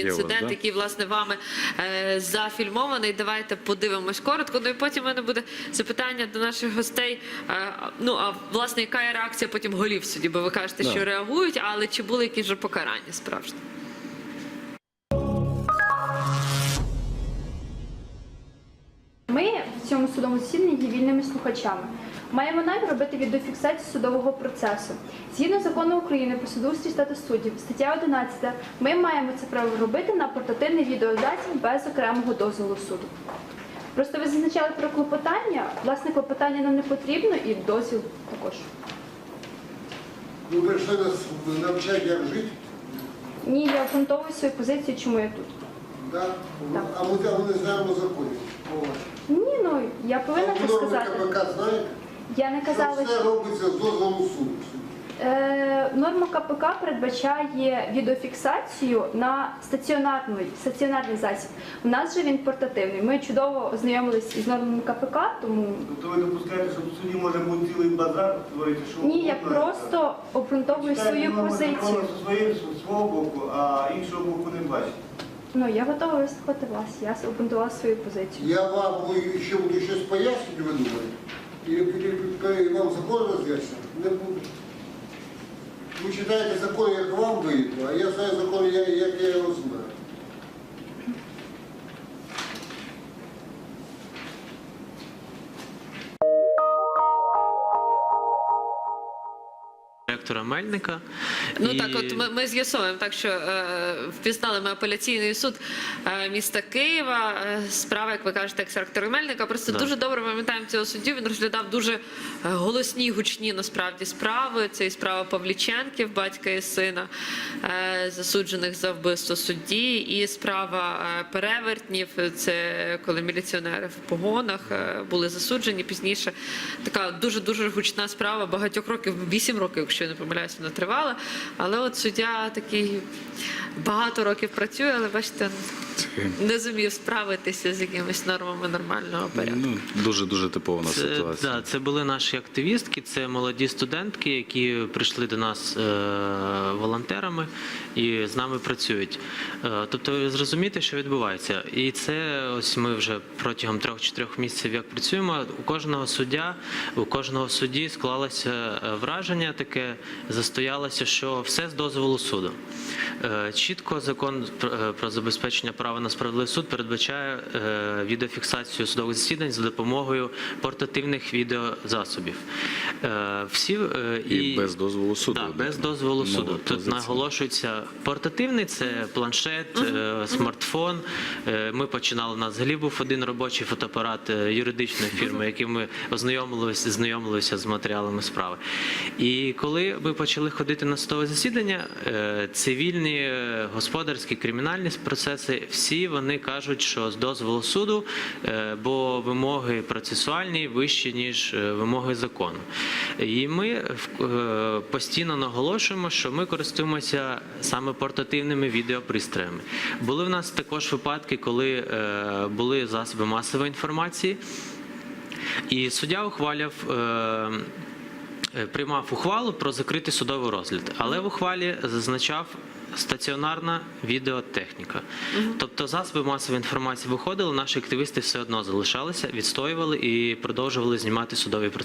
Інцидент, да? який власне вами е, зафільмований. Давайте подивимось коротко. Ну і потім в мене буде запитання до наших гостей. Е, ну а власне, яка є реакція потім голів суді? Бо ви кажете, Да. що реагують, але чи були якісь вже покарання справжні? Судовому засіданні є вільними слухачами. Маємо намір робити відеофіксацію судового процесу. Згідно закону України про судоустрій статус суддів, стаття 11, ми маємо це право робити на портативний відеозасіб без окремого дозволу суду. Просто ви зазначали про клопотання. Власне, клопотання нам не потрібно і дозвіл також. Ви прийшли нас навчати, як жити, Ні, я обґрунтовую свою позицію, чому я тут. да? Так. а ми, а ми не знаємо законів. Ні, ну я повинна це сказати. КПК знаєте? Я не Що казала, все робиться з дозволу суду. Е, Норма КПК передбачає відеофіксацію на стаціонарний, стаціонарний засіб. У нас же він портативний. Ми чудово ознайомилися із нормами КПК, тому Тобто ви допускаєте, що в суді може бути цілий базар, творити що ні, я угодно? просто обґрунтовую свою позицію. зі своєї- зі свого боку, а іншого боку не бачите. Ну я готова вислухати вас. Я обґрунтувала свою позицію. Я вам вы ще буду щось пояснювати, ви думаєте? І вам закон роз'яснювати? Не буду. Ви читаєте закон, як вам вийду, а я знаю закон, як я його знаю. Ректора Мельника. Ну І- так, от ми, ми з'ясовуємо, так що е, впізнали ми апеляційний суд е, міста Києва. Е, справа, як ви кажете, як Мельника. Просто Да. дуже добре пам'ятаємо цього суддю. Він розглядав дуже е, голосні, гучні насправді справи. Це і справа Павліченків, батька і сина, е, засуджених за вбивство судді, і справа е, перевертнів. Це коли міліціонери в погонах е, були засуджені пізніше. Така дуже дуже гучна справа багатьох років, вісім років, якщо я не помиляюся, вона тривала. Але от суддя такий багато років працює, але бачите, не зумів справитися з якимись нормами нормального порядку. Ну, дуже дуже типова у нас Це, ситуація. да, це були наші активістки, це молоді студентки, які прийшли до нас е, волонтерами і з нами працюють. Е, тобто ви зрозумієте, що відбувається. І це ось ми вже протягом трьох-чотирьох місяців як працюємо. У кожного суддя, у кожного судді склалося е, враження таке, застоялося, що все з дозволу суду. Е, Чітко закон про- е, про забезпечення права на справедливий суд передбачає е, відеофіксацію судових засідань за допомогою портативних відеозасобів. Всі е, І без дозволу суду. Да, без дозволу суду. Тут це. наголошується портативний це планшет, смартфон. Ми починали. У нас взагалі був один робочий фотоапарат юридичної фірми, яким ми ознайомилися, знайомилися з матеріалами справи. І коли ми почали ходити на судове засідання, е, цивільні, е, господарські, кримінальні процеси, всі вони кажуть, що з дозволу суду, е, бо вимоги процесуальні вищі ніж вимоги закону. І ми постійно наголошуємо, що ми користуємося саме портативними відеопристроями. Були в нас також випадки, коли були засоби масової інформації, і суддя ухваляв. Е, Приймав ухвалу про закритий судовий розгляд, але в ухвалі зазначав стаціонарна відеотехніка. Тобто засоби масової інформації виходили, наші активісти все одно залишалися, відстоювали і продовжували знімати судові процеси.